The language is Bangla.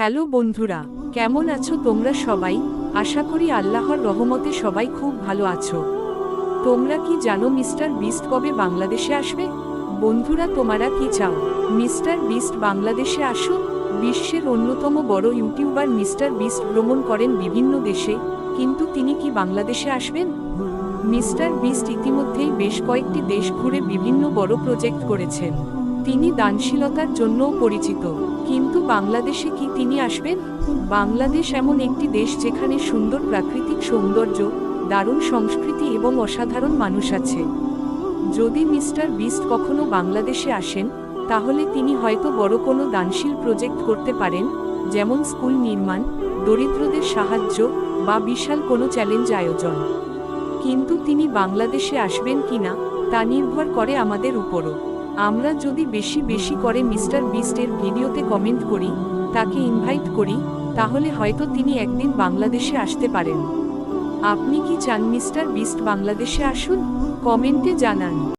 হ্যালো বন্ধুরা, কেমন আছো তোমরা সবাই? আশা করি আল্লাহর রহমতে সবাই খুব ভালো আছো। তোমরা কি জানো মিস্টার বিস্ট কবে বাংলাদেশে আসবে? বন্ধুরা, তোমরা কি চাও? মিস্টার বিস্ট বাংলাদেশে আসুক বিশ্বের অন্যতম বড় ইউটিউবার মিস্টার বিস্ট ভ্রমণ করেন বিভিন্ন দেশে, কিন্তু তিনি কি বাংলাদেশে আসবেন? মিস্টার বিস্ট ইতিমধ্যেই বেশ কয়েকটি দেশ ঘুরে বিভিন্ন বড় প্রজেক্ট করেছেন। তিনি দানশীলতার জন্যও পরিচিত। কিন্তু বাংলাদেশে কি তিনি আসবেন? বাংলাদেশ এমন একটি দেশ যেখানে সুন্দর প্রাকৃতিক সৌন্দর্য, দারুণ সংস্কৃতি এবং অসাধারণ মানুষ আছে। যদি মিস্টার বিস্ট কখনো বাংলাদেশে আসেন, তাহলে তিনি হয়তো বড় কোনো দানশীল প্রজেক্ট করতে পারেন, যেমন স্কুল নির্মাণ, দরিদ্রদের সাহায্য বা বিশাল কোনো চ্যালেঞ্জ আয়োজন। কিন্তু তিনি বাংলাদেশে আসবেন কিনা, তা নির্ভর করে আমাদের উপরও। আমরা যদি বেশি বেশি করে মিস্টার বিস্টের ভিডিওতে কমেন্ট করি, তাকে ইনভাইট করি, তাহলে হয়তো তিনি একদিন বাংলাদেশে আসতে পারেন। আপনি কি চান মিস্টার বিস্ট বাংলাদেশে আসুন? কমেন্টে জানান।